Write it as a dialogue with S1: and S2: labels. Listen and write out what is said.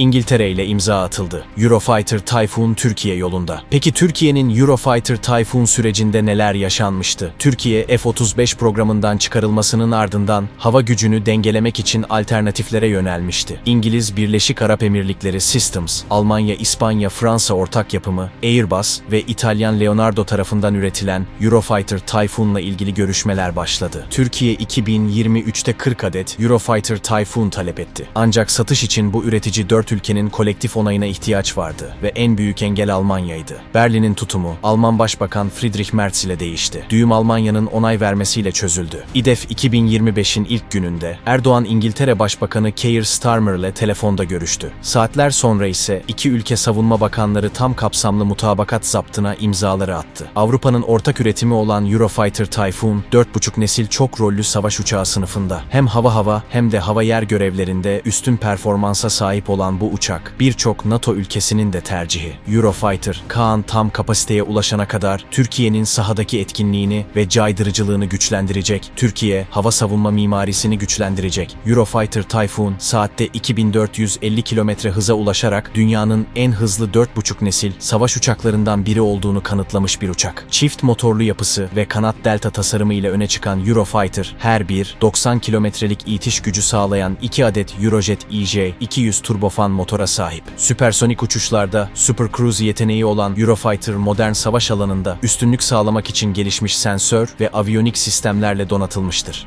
S1: İngiltere ile imza atıldı. Eurofighter Typhoon Türkiye yolunda. Peki Türkiye'nin Eurofighter Typhoon sürecinde neler yaşanmıştı? Türkiye F-35 programından çıkarılmasının ardından hava gücünü dengelemek için alternatiflere yönelmişti. İngiliz Birleşik Arap Emirlikleri Systems, Almanya, İspanya, Fransa ortak yapımı Airbus ve İtalyan Leonardo tarafından üretilen Eurofighter Typhoon'la ilgili görüşmeler başladı. Türkiye 2023'te 40 adet Eurofighter Typhoon talep etti. Ancak satış için bu üretici 4 ülkenin kolektif onayına ihtiyaç vardı ve en büyük engel Almanya'ydı. Berlin'in tutumu Alman Başbakan Friedrich Merz ile değişti. Düğüm Almanya'nın onay vermesiyle çözüldü. İDEF 2025'in ilk gününde Erdoğan İngiltere Başbakanı Keir Starmer ile telefonda görüştü. Saatler sonra ise iki ülke savunma bakanları tam kapsamlı mutabakat zaptına imzaları attı. Avrupa'nın ortak üretimi olan Eurofighter Typhoon, 4,5 nesil çok rollü savaş uçağı sınıfında. Hem hava hava hem de hava yer görevlerinde üstün performansa sahip olan bu uçak, birçok NATO ülkesinin de tercihi. Eurofighter, Kaan tam kapasiteye ulaşana kadar Türkiye'nin sahadaki etkinliğini ve caydırıcılığını güçlendirecek, Türkiye hava savunma mimarisini güçlendirecek. Eurofighter Typhoon saatte 2450 kilometre hıza ulaşarak dünyanın en hızlı 4,5 nesil savaş uçaklarından biri olduğunu kanıtlamış bir uçak. Çift motorlu yapısı ve kanat delta tasarımı ile öne çıkan Eurofighter, her bir 90 kilometrelik itiş gücü sağlayan 2 adet Eurojet EJ-200 turbofan motora sahip. Süpersonik uçuşlarda Super Cruise yeteneği olan Eurofighter modern savaş alanında üstünlük sağlamak için gelişmiş sensör ve aviyonik sistemlerle donatılmıştır.